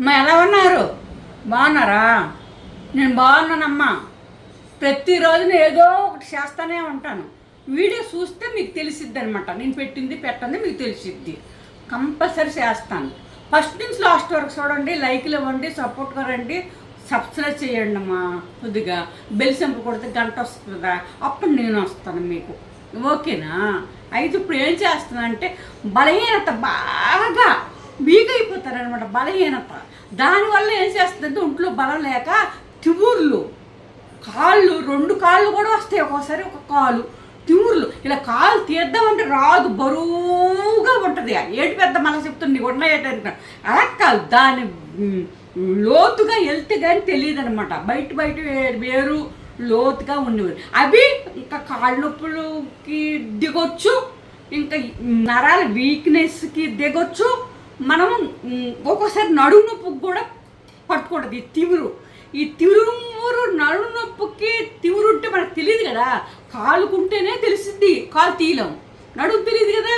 మా ఎలా ఉన్నారు? బాగున్నారా? నేను బాగున్నానమ్మా. ప్రతిరోజు నేను ఏదో ఒకటి చేస్తానే ఉంటాను. వీడియో చూస్తే మీకు తెలిసిద్ది అనమాట నేను పెట్టింది పెట్టింది మీకు తెలిసిద్ది. కంపల్సరీ చేస్తాను. ఫస్ట్ నుంచి లాస్ట్ వరకు చూడండి లైక్లు ఇవ్వండి సపోర్ట్గా రండి. సబ్స్క్రైబ్ చేయండి అమ్మా కొద్దిగా. బెల్ సింపు కొడితే గంట వస్తుందా అప్పుడు నేను వస్తాను మీకు. ఓకేనా? అయితే ఇప్పుడు ఏం చేస్తున్నా అంటే బలహీనత బాగా వీక్ అయిపోతారనమాట బలహీనత. దానివల్ల ఏం చేస్తుందంటే ఒంట్లో బలం లేక తివుర్లు కాళ్ళు రెండు కాళ్ళు కూడా వస్తాయి ఒక్కోసారి ఒక కాలు. తిముర్లు. ఇలా కాలు తీద్దామంటే రాదు బరువుగా ఉంటుంది. ఏటి పెద్ద మన చెప్తుంది ఉన్న ఏటంటే అలా కాదు దాని లోతుగా వెళ్తే కానీ తెలియదు అనమాట బయట బయట వేరు లోతుగా ఉండేవారు. అవి ఇంకా కాళ్ళ నొప్పులకి దిగొచ్చు ఇంకా నరాల వీక్నెస్కి దిగొచ్చు మనం ఒక్కోసారి నడుము నొప్పికి కూడా పట్టుకూడదు ఈ తివురు. ఈ తిరుమురు నడుము నొప్పికి తివురు ఉంటే మనకు తెలియదు కదా. కాలుకుంటేనే తెలిసింది కాలు తీయలేం. నడుము తెలియదు కదా.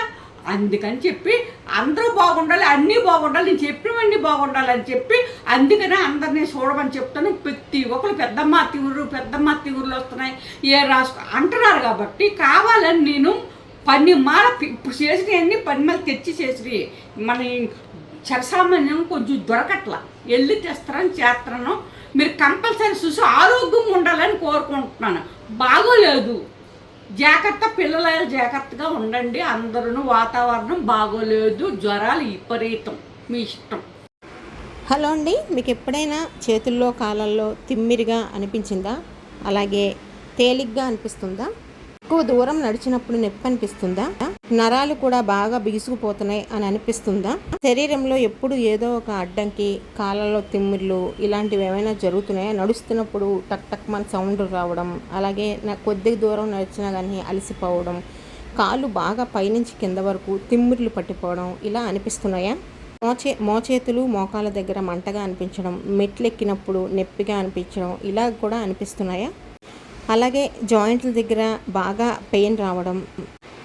అందుకని చెప్పి అందరూ బాగుండాలి అన్నీ బాగుండాలి నేను చెప్పినవన్నీ బాగుండాలని చెప్పి అందుకనే అందరినీ చూడమని చెప్తాను. ప్రతి ఒక్కరు పెద్దమ్మ తిగురు పెద్దమ్మ తిగురులు వస్తున్నాయి. ఏ రాసుకో అంటున్నారు కాబట్టి కావాలని నేను పన్ని మాల ఇప్పుడు చేసినవన్నీ పని మాల తెచ్చి చేసినవి మన చరసామాన్యం కొంచెం దొరకట్ల. వెళ్ళి తెస్తారని చేస్తున్నాను మీరు కంపల్సరీ చూసి ఆరోగ్యం ఉండాలని కోరుకుంటున్నాను. బాగోలేదు. జాగ్రత్త పిల్లల జాగ్రత్తగా ఉండండి. అందరూ వాతావరణం బాగోలేదు. జ్వరాలు విపరీతం. మీ ఇష్టం. హలో అండి. మీకు ఎప్పుడైనా చేతుల్లో కాలాల్లో తిమ్మిరిగా అనిపించిందా? అలాగే తేలిగ్గా అనిపిస్తుందా? ఎక్కువ దూరం నడిచినప్పుడు నొప్పి అనిపిస్తుందా నరాలు కూడా బాగా బిగుసుకుపోతున్నాయి అని అనిపిస్తుందా? శరీరంలో ఎప్పుడు ఏదో ఒక అడ్డంకి కాళ్ళలో తిమ్మిర్లు ఇలాంటివి ఏమైనా జరుగుతున్నాయా? నడుస్తున్నప్పుడు టక్ టక్ మన సౌండ్ రావడం అలాగే నా కొద్ది దూరం నడిచినా కానీ అలసిపోవడం కాళ్ళు బాగా పైనుంచి కింద వరకు తిమ్మిర్లు పట్టిపోవడం ఇలా అనిపిస్తున్నాయా? మోచే మోచేతులు మోకాల దగ్గర మంటగా అనిపించడం మెట్లు ఎక్కినప్పుడు నొప్పిగా అనిపించడం ఇలా కూడా అనిపిస్తున్నాయా? అలాగే జాయింట్ల దగ్గర బాగా పెయిన్ రావడం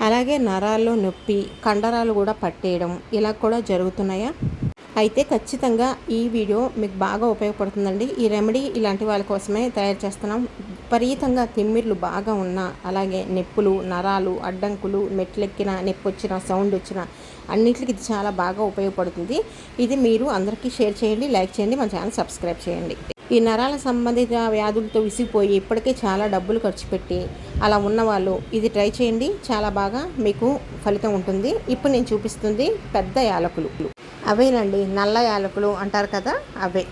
అలాగే నరాల్లో నొప్పి కండరాలు కూడా పట్టేయడం ఇలా కూడా జరుగుతున్నాయా? అయితే ఖచ్చితంగా ఈ వీడియో మీకు బాగా ఉపయోగపడుతుందండి. ఈ రెమెడీ ఇలాంటి వాళ్ళ కోసమే తయారు చేస్తున్నాం. విపరీతంగా తిమ్మిర్లు బాగా ఉన్న అలాగే నొప్పులు నరాలు అడ్డంకులు మెట్లెక్కిన నొప్పి వచ్చిన సౌండ్ వచ్చిన అన్నింటికి ఇది చాలా బాగా ఉపయోగపడుతుంది. ఇది మీరు అందరికీ షేర్ చేయండి లైక్ చేయండి మన ఛానల్ సబ్స్క్రైబ్ చేయండి. ఈ నరాల సంబంధిత వ్యాధులతో విసిగిపోయి ఇప్పటికే చాలా డబ్బులు ఖర్చు పెట్టి అలా ఉన్నవాళ్ళు ఇది ట్రై చేయండి. చాలా బాగా మీకు ఫలితం ఉంటుంది. ఇప్పుడు నేను చూపిస్తుంది పెద్ద యాలకులు. అవేనండి నల్ల యాలకులు అంటారు కదా అవే.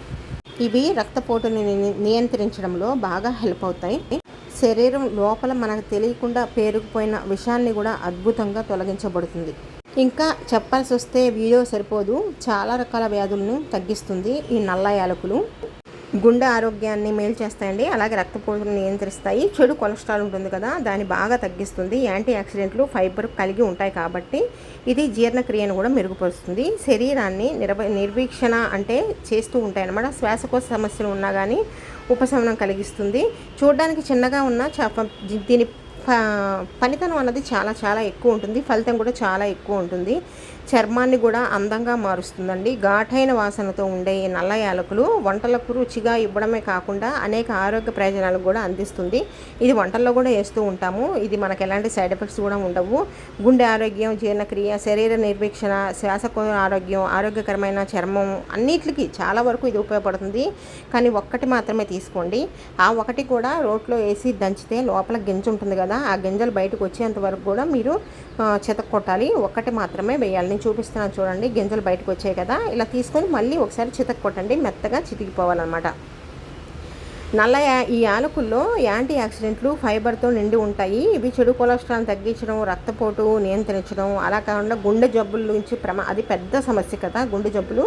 ఇవి రక్తపోటుని నియంత్రించడంలో బాగా హెల్ప్ అవుతాయి. శరీరం లోపల మనకు తెలియకుండా పేరుకుపోయిన విషయాన్ని కూడా అద్భుతంగా తొలగించబడుతుంది. ఇంకా చెప్పాల్సి వస్తే వీడియో సరిపోదు. చాలా రకాల వ్యాధులను తగ్గిస్తుంది ఈ నల్ల యాలకులు. గుండె ఆరోగ్యాన్ని మేలు చేస్తాయండి. అలాగే రక్తపోటును నియంత్రిస్తాయి. చెడు కొలెస్ట్రాల్ ఉంటుంది కదా దాన్ని బాగా తగ్గిస్తుంది. యాంటీ ఆక్సిడెంట్లు ఫైబర్ కలిగి ఉంటాయి కాబట్టి ఇది జీర్ణక్రియను కూడా మెరుగుపరుస్తుంది. శరీరాన్ని నిర్వ నిర్వీక్షణ అంటే చేస్తూ ఉంటాయన్నమాట. శ్వాసకోశ సమస్యలు ఉన్నా కానీ ఉపశమనం కలిగిస్తుంది. చూడడానికి చిన్నగా ఉన్న దీని ప- పనితనం అన్నది చాలా చాలా ఎక్కువ ఉంటుంది. ఫలితం కూడా చాలా ఎక్కువ ఉంటుంది. చర్మాన్ని కూడా అందంగా మారుస్తుందండి. ఘాటైన వాసనతో ఉండే ఈ నల్ల యాలకులు వంటలకు రుచిగా ఇవ్వడమే కాకుండా అనేక ఆరోగ్య ప్రయోజనాలు కూడా అందిస్తుంది. ఇది వంటల్లో కూడా వేస్తూ ఉంటాము. ఇది మనకు ఎలాంటి సైడ్ ఎఫెక్ట్స్ కూడా ఉండవు. గుండె ఆరోగ్యం జీర్ణక్రియ శరీర నిర్వీక్షణ శ్వాసకోశ ఆరోగ్యం ఆరోగ్యకరమైన చర్మం అన్నిటికీ చాలా వరకు ఇది ఉపయోగపడుతుంది. కానీ ఒక్కటి మాత్రమే తీసుకోండి. ఆ ఒకటి కూడా రోట్లో వేసి దంచితే లోపల గింజ ఉంటుంది కదా ఆ గింజలు బయటకు వచ్చేంత వరకు కూడా మీరు ఆ, కొట్టాలి ఒక్కటి మాత్రమే వేయాలి. నేను చూపిస్తున్నాను చూడండి గింజలు బయటకు వచ్చాయి కదా. ఇలా తీసుకొని మళ్ళీ ఒకసారి చితక కొట్టండి మెత్తగా చితికిపోవాలన్నమాట. నల్ల ఈ యాలకుల్లో యాంటీ ఆక్సిడెంట్లు ఫైబర్తో నిండి ఉంటాయి. ఇవి చెడు కొలెస్ట్రాల్ తగ్గించడం రక్తపోటు నియంత్రించడం అలా కాకుండా గుండె జబ్బుల నుంచి ప్రమా అది పెద్ద సమస్య కదా గుండె జబ్బులు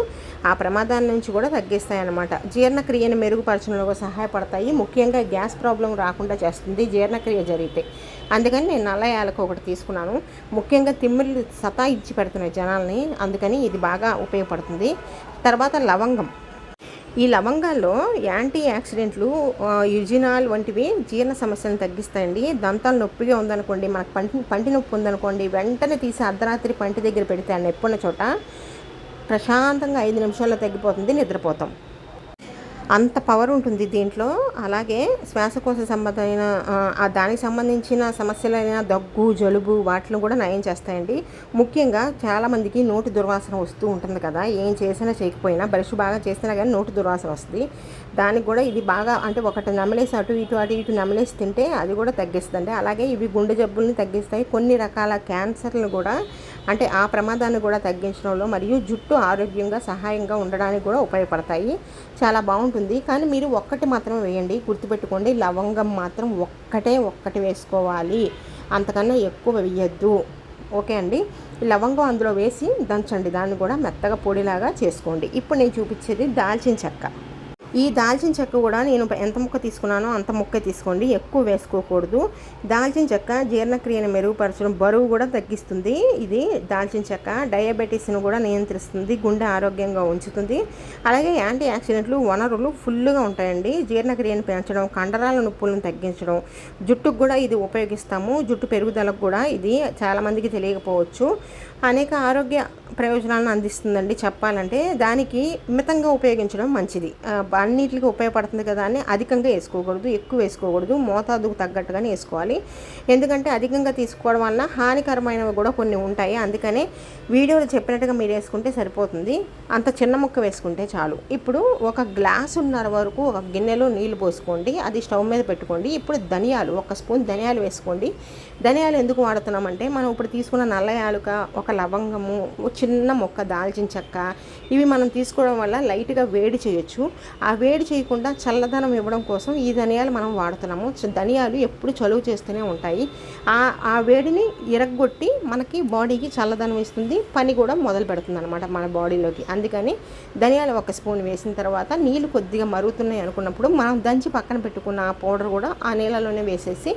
ఆ ప్రమాదాల నుంచి కూడా తగ్గిస్తాయి అన్నమాట జీర్ణక్రియను మెరుగుపరచడంలో సహాయపడతాయి. ముఖ్యంగా గ్యాస్ ప్రాబ్లం రాకుండా చేస్తుంది జీర్ణక్రియ జరిగితే. అందుకని నేను నల్ల యాలకు ఒకటి తీసుకున్నాను. ముఖ్యంగా తిమ్మిళ్ళు సతా ఇచ్చి పెడుతున్నాయి జనాల్ని. అందుకని ఇది బాగా ఉపయోగపడుతుంది. తర్వాత లవంగం. ఈ లవంగాల్లో యాంటీ యాక్సిడెంట్లు యుజినాల్ వంటివి జీర్ణ సమస్యలను తగ్గిస్తాయండి. దంతాలు నొప్పిగా ఉందనుకోండి మనకు పంటి పంటి నొప్పి ఉందనుకోండి వెంటనే తీసి అర్ధరాత్రి పంటి దగ్గర పెడితే ఆ నొప్పి ఉన్న చోట ప్రశాంతంగా ఐదు నిమిషాల్లో తగ్గిపోతుంది నిద్రపోతాం. అంత పవర్ ఉంటుంది దీంట్లో. అలాగే శ్వాసకోశ సంబంధమైన దానికి సంబంధించిన సమస్యలైన దగ్గు జలుబు వాటిని కూడా నయం చేస్తాయండి. ముఖ్యంగా చాలామందికి నోటి దుర్వాసన వస్తూ ఉంటుంది కదా. ఏం చేసినా చేయకపోయినా బ్రష్ బాగా చేసినా కానీ నోటి దుర్వాసన వస్తుంది. దానికి కూడా ఇది బాగా అంటే ఒకటి నమిలేసి అటు ఇటు అటు ఇటు నమిలేసి తింటే అది కూడా తగ్గిస్తుంది అలాగే ఇవి గుండె జబ్బుల్ని తగ్గిస్తాయి. కొన్ని రకాల క్యాన్సర్లు కూడా అంటే ఆ ప్రమాదాన్ని కూడా తగ్గించడంలో మరియు జుట్టు ఆరోగ్యంగా సహాయంగా ఉండడానికి కూడా ఉపయోగపడతాయి. చాలా బాగుంటుంది. కానీ మీరు ఒక్కటి మాత్రమే వేయండి. గుర్తుపెట్టుకోండి లవంగం మాత్రం ఒక్కటే ఒక్కటి వేసుకోవాలి. అంతకన్నా ఎక్కువ వేయద్దు. ఓకే అండి? లవంగం అందులో వేసి దంచండి. దాన్ని కూడా మెత్తగా పొడిలాగా చేసుకోండి. ఇప్పుడు నేను చూపించేది దాల్చిన చెక్క. ఈ దాల్చిన చెక్క కూడా నేను ఎంత ముక్క తీసుకున్నానో అంత ముక్క తీసుకోండి. ఎక్కువ వేసుకోకూడదు. దాల్చిన చెక్క జీర్ణక్రియను మెరుగుపరచడం బరువు కూడా తగ్గిస్తుంది. ఇది దాల్చిన చెక్క డయాబెటీస్ను కూడా నియంత్రిస్తుంది గుండె ఆరోగ్యంగా ఉంచుతుంది. అలాగే యాంటీ ఆక్సిడెంట్లు వనరులు ఫుల్గా ఉంటాయండి. జీర్ణక్రియను పెంచడం కండరాల నొప్పులను తగ్గించడం జుట్టుకు కూడా ఇది ఉపయోగిస్తాము. జుట్టు పెరుగుదలకు కూడా ఇది చాలామందికి తెలియకపోవచ్చు. అనేక ఆరోగ్య ప్రయోజనాలను అందిస్తుందండి చెప్పాలంటే. దానికి మితంగా ఉపయోగించడం మంచిది. అన్నిటికీ ఉపయోగపడుతుంది కదా అని అధికంగా వేసుకోకూడదు ఎక్కువ వేసుకోకూడదు మోతాదుకు తగ్గట్టుగానే వేసుకోవాలి. ఎందుకంటే అధికంగా తీసుకోవడం వలన హానికరమైనవి కూడా కొన్ని ఉంటాయి. అందుకనే వీడియోలో చెప్పినట్టుగా మీరు వేసుకుంటే సరిపోతుంది. అంత చిన్న ముక్క వేసుకుంటే చాలు. ఇప్పుడు ఒక గ్లాసున్నర వరకు ఒక గిన్నెలో నీళ్ళు పోసుకోండి. అది స్టవ్ మీద పెట్టుకోండి. ఇప్పుడు ధనియాలు ఒక స్పూన్ ధనియాలు వేసుకోండి. ధనియాలు ఎందుకు వాడుతున్నామంటే మనం ఇప్పుడు తీసుకున్న నల్ల యాలుక ఒక లవంగము చిన్న మొక్క దాల్చిన చెక్క ఇవి మనం తీసుకోవడం వల్ల లైట్గా వేడి చేయొచ్చు. ఆ వేడి చేయకుండా చల్లదనం ఇవ్వడం కోసం ఈ ధనియాలు మనం వాడుతున్నాము. ధనియాలు ఎప్పుడు చలువ చేస్తూనే ఉంటాయి. ఆ ఆ వేడిని ఇరగొట్టి మనకి బాడీకి చల్లదనం ఇస్తుంది. పని కూడా మొదలు పెడుతుంది అనమాట మన బాడీలోకి. అందుకని ధనియాలు ఒక స్పూన్ వేసిన తర్వాత నీళ్ళు కొద్దిగా మరుగుతున్నాయి అనుకున్నప్పుడు మనం దంచి పక్కన పెట్టుకున్న ఆ పౌడర్ కూడా ఆ నీళ్ళలోనే వేసేసి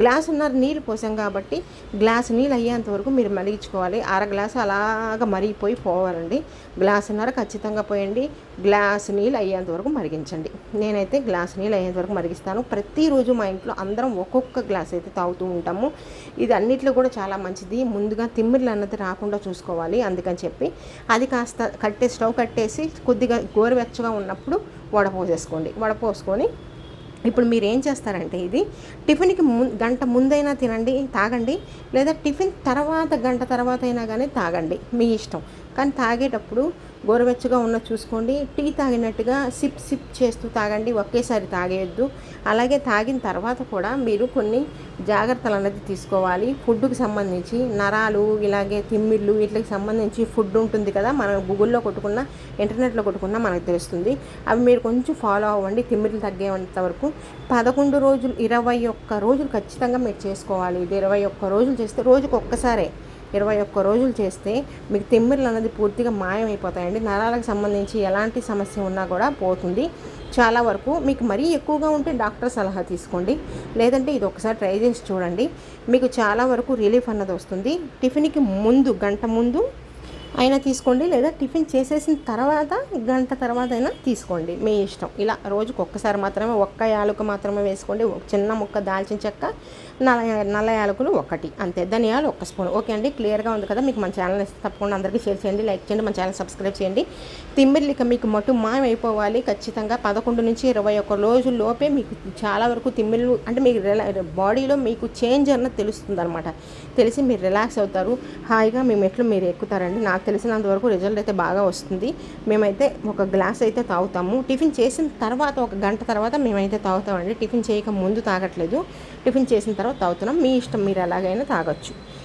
గ్లాసున్నర నీళ్ళు పోసాం కాబట్టి గ్లాసు నీళ్ళు అయ్యేంత వరకు మీరు మరిగించుకోవాలి. అర గ్లాసు అలాగ మరిగిపోయి పోవాలండి. గ్లాసున్నర ఖచ్చితంగా పోయండి. గ్లాస్ నీళ్ళు అయ్యేంత వరకు మరిగించండి. నేనైతే గ్లాస్ నీళ్ళు అయ్యేంత వరకు మరిగిస్తాను. ప్రతిరోజు మా ఇంట్లో అందరం ఒక్కొక్క గ్లాస్ అయితే తాగుతూ ఉంటాము. ఇది అన్నిట్లో కూడా చాలా మంచిది. ముందుగా తిమ్మిర్లు అన్నది రాకుండా చూసుకోవాలి అందుకని చెప్పి. అది కాస్త కట్టే స్టవ్ కట్టేసి కొద్దిగా గోరువెచ్చగా ఉన్నప్పుడు వడపోసేసుకోండి. వడపోసుకొని ఇప్పుడు మీరు ఏం చేస్తారంటే ఇది టిఫిన్కి ము గంట ముందైనా తినండి తాగండి. లేదా టిఫిన్ తర్వాత గంట తర్వాత అయినా కానీ తాగండి. మీ ఇష్టం. కానీ తాగేటప్పుడు గోరువెచ్చగా ఉన్న చూసుకోండి. టీ తాగినట్టుగా సిప్ సిప్ చేస్తూ తాగండి. ఒకేసారి తాగేయద్దు. అలాగే తాగిన తర్వాత కూడా మీరు కొన్ని జాగ్రత్తలు అనేది తీసుకోవాలి. ఫుడ్కి సంబంధించి నరాలు ఇలాగే తిమ్మిళ్ళు వీటికి సంబంధించి ఫుడ్ ఉంటుంది కదా మనం గూగుల్లో కొట్టుకున్న ఇంటర్నెట్లో కొట్టుకున్న మనకు తెలుస్తుంది. అవి మీరు కొంచెం ఫాలో అవ్వండి. తిమ్మిళ్ళు తగ్గేంత వరకు పదకొండు రోజులు ఇరవై ఒక్క రోజులు ఖచ్చితంగా మీరు చేసుకోవాలి. ఇది ఇరవై ఒక్క రోజులు చేస్తే రోజుకు ఒక్కసారే ఇరవై ఒక్క రోజులు చేస్తే మీకు తిమ్మిర్లు అనేది పూర్తిగా మాయమైపోతాయండి. నరాలకు సంబంధించి ఎలాంటి సమస్య ఉన్నా కూడా పోతుంది. చాలా వరకు మీకు మరీ ఎక్కువగా ఉంటే డాక్టర్ సలహా తీసుకోండి. లేదంటే ఇది ఒకసారి ట్రై చేసి చూడండి. మీకు చాలా వరకు రిలీఫ్ అన్నది వస్తుంది. టిఫిన్కి ముందు గంట ముందు అయినా తీసుకోండి. లేదా టిఫిన్ చేసేసిన తర్వాత గంట తర్వాత అయినా తీసుకోండి. మీ ఇష్టం. ఇలా రోజుకు ఒక్కసారి మాత్రమే ఒక్క యాలుక మాత్రమే వేసుకోండి. ఒక చిన్న ముక్క దాల్చిన చెక్క నల్ల నల్ల యాలకులు ఒకటి అంతే. ధనియాలు ఒక స్పూన్. ఓకే అండి క్లియర్గా ఉంది కదా? మీకు మన ఛానల్ ఇస్తే తప్పకుండా అందరికీ షేర్ చేయండి లైక్ చేయండి మన ఛానల్ సబ్స్క్రైబ్ చేయండి. తిమ్మిర్లిక మీకు మటు మాయమైపోవాలి ఖచ్చితంగా. పదకొండు నుంచి ఇరవై ఒక్క రోజుల లోపే మీకు చాలా వరకు తిమ్మిర్లు అంటే మీకు రిలా బాడీలో మీకు చేంజ్ అన్నది తెలుస్తుంది అనమాట తెలిసి మీరు రిలాక్స్ అవుతారు. హాయిగా మీ మెట్లు మీరు ఎక్కుతారండి. నాకు తెలిసినంత వరకు రిజల్ట్ అయితే బాగా వస్తుంది. మేమైతే ఒక గ్లాస్ అయితే తాగుతాము. టిఫిన్ చేసిన తర్వాత ఒక గంట తర్వాత మేమైతే తాగుతామండి. టిఫిన్ చేయక ముందు తాగట్లేదు. టిఫిన్ చేసిన తర్వాత తాగుతున్నాం. మీ ఇష్టం మీరు ఎలాగైనా తాగొచ్చు.